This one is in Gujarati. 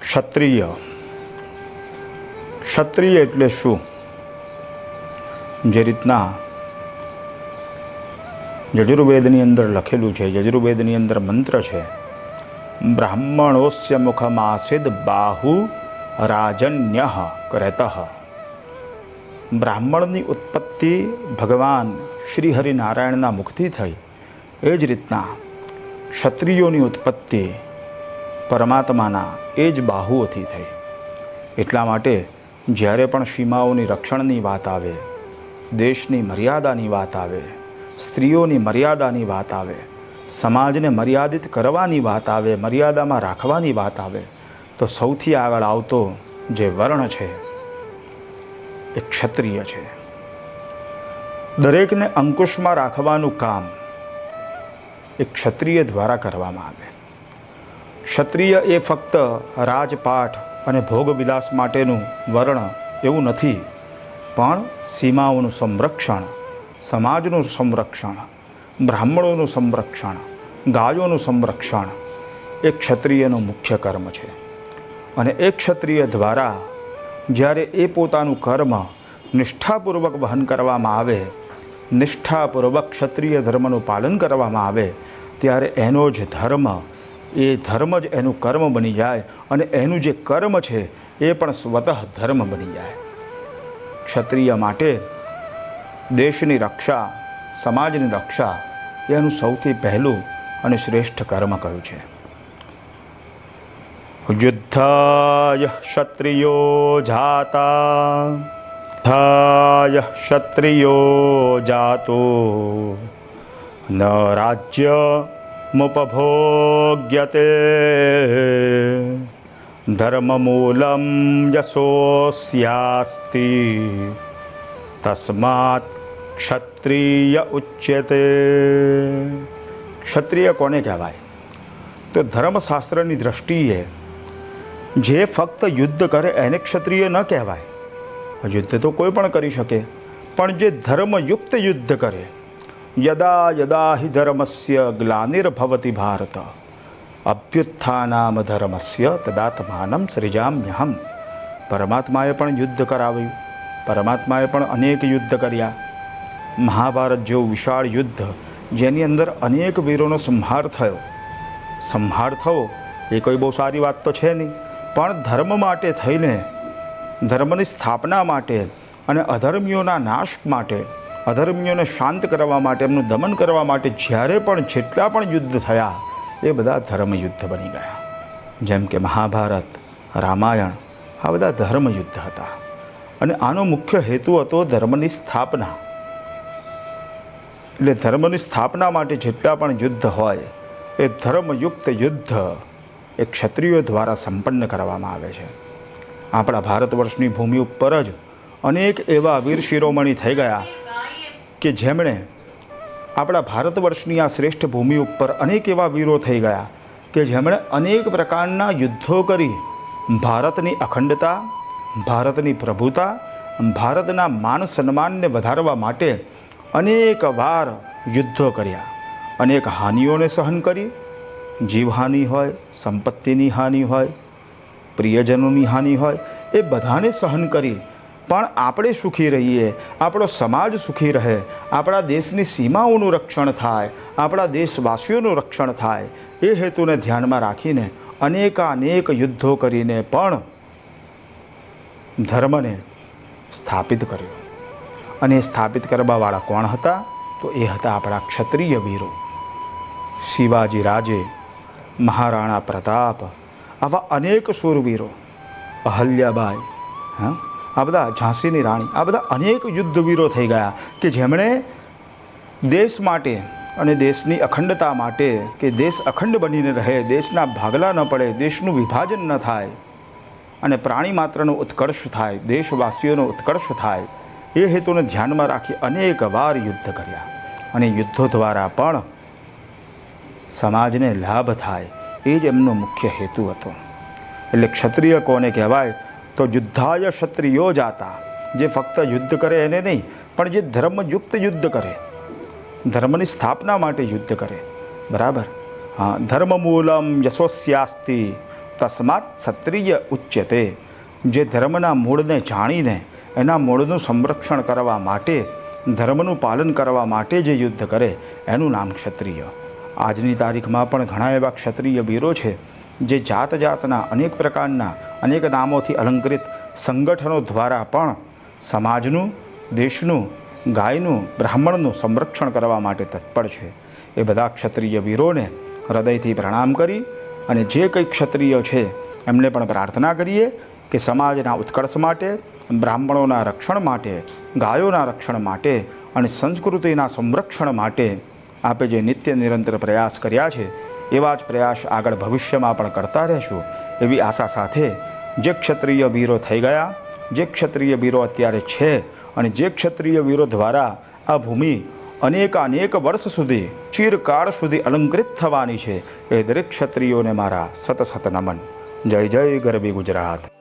ક્ષત્રિય. ક્ષત્રિય એટલે શું? જે રીતના યજુર્વેદની અંદર લખેલું છે યજુર્વેદની અંદર મંત્ર છે, બ્રાહ્મણોસ્ય મુખમાસિદ બાહુ રાજન્ય કરત. બ્રાહ્મણની ઉત્પત્તિ ભગવાન શ્રી હરિનારાયણના મુખથી થઈ. એ જ રીતના ક્ષત્રિયોની ઉત્પત્તિ પરમાત્માના એ જ બાહુઓથી થઈ. એટલા માટે જ્યારે પણ સીમાઓની રક્ષણની વાત આવે, દેશની મર્યાદાની વાત આવે, સ્ત્રીઓની મર્યાદાની વાત આવે, સમાજને મર્યાદિત કરવાની વાત આવે, મર્યાદામાં રાખવાની વાત આવે, તો સૌથી આગળ આવતો જે વર્ણ છે, એ ક્ષત્રિય છે. દરેકને અંકુશમાં રાખવાનું કામ એ ક્ષત્રિય દ્વારા કરવામાં આવે. ક્ષત્રિય એ ફક્ત રાજપાઠ અને ભોગવિલાસ માટેનું વર્ણ એવું નથી, પણ સીમાઓનું સંરક્ષણ, સમાજનું સંરક્ષણ, બ્રાહ્મણોનું સંરક્ષણ, ગાયોનું સંરક્ષણ એ ક્ષત્રિયનું મુખ્ય કર્મ છે. અને એ ક્ષત્રિય દ્વારા જ્યારે એ પોતાનું કર્મ નિષ્ઠાપૂર્વક વહન કરવામાં આવે, નિષ્ઠાપૂર્વક ક્ષત્રિય ધર્મનું પાલન કરવામાં આવે, ત્યારે એનો જ ધર્મ એ ધર્મ જ એનું કર્મ બની જાય અને એનું જે કર્મ છે એ પણ સ્વતઃ ધર્મ બની જાય. ક્ષત્રિય માટે દેશની રક્ષા, સમાજની રક્ષા એનું સૌથી પહેલું અને શ્રેષ્ઠ કર્મ કયું છે? યુદ્ધાય ક્ષત્રિયો જાતા, યુદ્ધાય ક્ષત્રિયો જાતો. ન રાજ્ય મુપભોગ્યતે ધર્મમૂલમ યશોસ્યાસ્તિ તસ્માત ક્ષત્રિય ઉચ્યતે ક્ષત્રિય કોને કહેવાય તો ધર્મશાસ્ત્રની દ્રષ્ટિએ જે ફક્ત યુદ્ધ કરે એને ક્ષત્રિય ન કહેવાય યુદ્ધ તો કોઈ પણ કરી શકે પણ જે ધર્મયુક્ત યુદ્ધ કરે યદા યદા હિ ધર્મસ્ય ગ્લાનિર્ભવતી ભારત અભ્યુત્થાનામ ધર્મસ્ય તદાત્માનમ સૃજામ્યહમ પરમાત્માએ પણ યુદ્ધ કરાવ્યું પરમાત્માએ પણ અનેક યુદ્ધ કર્યા મહાભારત જેવું વિશાળ યુદ્ધ જેની અંદર અનેક વીરોનો સંહાર થયો સંહાર થયો એ કોઈ બહુ સારી વાત તો છે નહીં પણ ધર્મ માટે થઈને ધર્મની સ્થાપના માટે અને અધર્મીઓના નાશ માટે અધર્મીઓને શાંત કરવા માટે, એમનું દમન કરવા માટે જ્યારે પણ જેટલા પણ યુદ્ધ થયા, એ બધા ધર્મયુદ્ધ બની ગયા. જેમ કે મહાભારત, રામાયણ, આ બધા ધર્મયુદ્ધ હતા. અને આનો મુખ્ય હેતુ હતો ધર્મની સ્થાપના. એટલે ધર્મની સ્થાપના માટે જેટલા પણ યુદ્ધ હોય, એ ધર્મયુક્ત યુદ્ધ એ ક્ષત્રિયો દ્વારા સંપન્ન કરવામાં આવે છે. આપણા ભારત વર્ષની ભૂમિ ઉપર જ અનેક એવા વીર શિરોમણી થઈ ગયા કે જેમણે આપણા ભારત વર્ષની આ શ્રેષ્ઠ ભૂમિ ઉપર અનેક એવા વીરો થઈ ગયા કે જેમણે અનેક પ્રકારના યુદ્ધો કરી. ભારતની અખંડતા, ભારતની પ્રભુતા, ભારતના માન સન્માનને વધારવા માટે અનેક વાર યુદ્ધો કર્યા. અનેક હાનિઓને સહન કરી. જીવહાનિ હોય, સંપત્તિની હાનિ હોય, પ્રિયજનોની હાનિ હોય, એ બધાને સહન કરી. પણ આપણે સુખી રહીએ, આપણો સમાજ સુખી રહે, આપણા દેશની સીમાઓનું રક્ષણ થાય, આપણા દેશવાસીઓનું રક્ષણ થાય, એ હેતુને ધ્યાનમાં રાખીને અનેકાનેક યુદ્ધો કરીને પણ ધર્મને સ્થાપિત કર્યો. અને સ્થાપિત કરવાવાળા કોણ હતા? તો એ હતા આપણા ક્ષત્રિય વીરો. શિવાજી રાજે, મહારાણા પ્રતાપ, આવા અનેક શૂરવીરો અહલ્યાબાઈ, હા? આ બધા ઝાંસીની રાણી, આ બધા અનેક યુદ્ધવીરો થઈ ગયા કે જેમણે દેશ માટે અને દેશની અખંડતા માટે, કે દેશ અખંડ બનીને રહે, દેશના ભાગલા ન પડે, દેશનું વિભાજન ન થાય, અને પ્રાણી માત્રનો ઉત્કર્ષ થાય, દેશવાસીઓનો ઉત્કર્ષ થાય, એ હેતુને ધ્યાનમાં રાખી અનેક વાર યુદ્ધ કર્યા. અને યુદ્ધો દ્વારા પણ સમાજને લાભ થાય, એ જ એમનો મુખ્ય હેતુ હતો. એટલે ક્ષત્રિય કોને કહેવાય? તો યુદ્ધાય ક્ષત્રિયો જાતા. જે ફક્ત યુદ્ધ કરે એને નહીં, પણ જે ધર્મયુક્ત યુદ્ધ કરે. ધર્મની સ્થાપના માટે યુદ્ધ કરે. બરાબર? હા, ધર્મમૂલમ યશોસ્યાસ્તિ. તસ્માત ક્ષત્રિય ઉચ્યતે. જે ધર્મના મૂળને જાણીને એના મૂળનું સંરક્ષણ કરવા માટે, ધર્મનું પાલન કરવા માટે જે યુદ્ધ કરે, એનું નામ ક્ષત્રિય. આજની તારીખમાં પણ ઘણા એવા ક્ષત્રિય વીરો છે, જે જાત જાતના અનેક પ્રકારના અનેક નામોથી અલંકૃત સંગઠનો દ્વારા પણ સમાજનું, દેશનું, ગાયનું, બ્રાહ્મણનું સંરક્ષણ કરવા માટે તત્પર છે. એ બધા ક્ષત્રિય વીરોને હૃદયથી પ્રણામ કરી અને જે કંઈ ક્ષત્રિય છે એમને પણ પ્રાર્થના કરીએ કે સમાજના ઉત્કર્ષ માટે, બ્રાહ્મણોના રક્ષણ માટે, ગાયોના રક્ષણ માટે અને સંસ્કૃતિના સંરક્ષણ માટે આપે જે નિત્ય નિરંતર પ્રયાસ કર્યા છે એવા જ પ્રયાસ આગળ ભવિષ્યમાં પણ કરતા રહેશું. એવી આશા સાથે જે ક્ષત્રિય વીરો થઈ ગયા, જે ક્ષત્રિય વીરો અત્યારે છે અને જે ક્ષત્રિય વીરો દ્વારા આ ભૂમિ અનેક અનેક વર્ષ સુધી, ચિરકાળ સુધી અલંકૃત થવાની છે. એ દરેક ક્ષત્રિયોને મારા સત સત નમન. જય જય ગરબી ગુજરાત.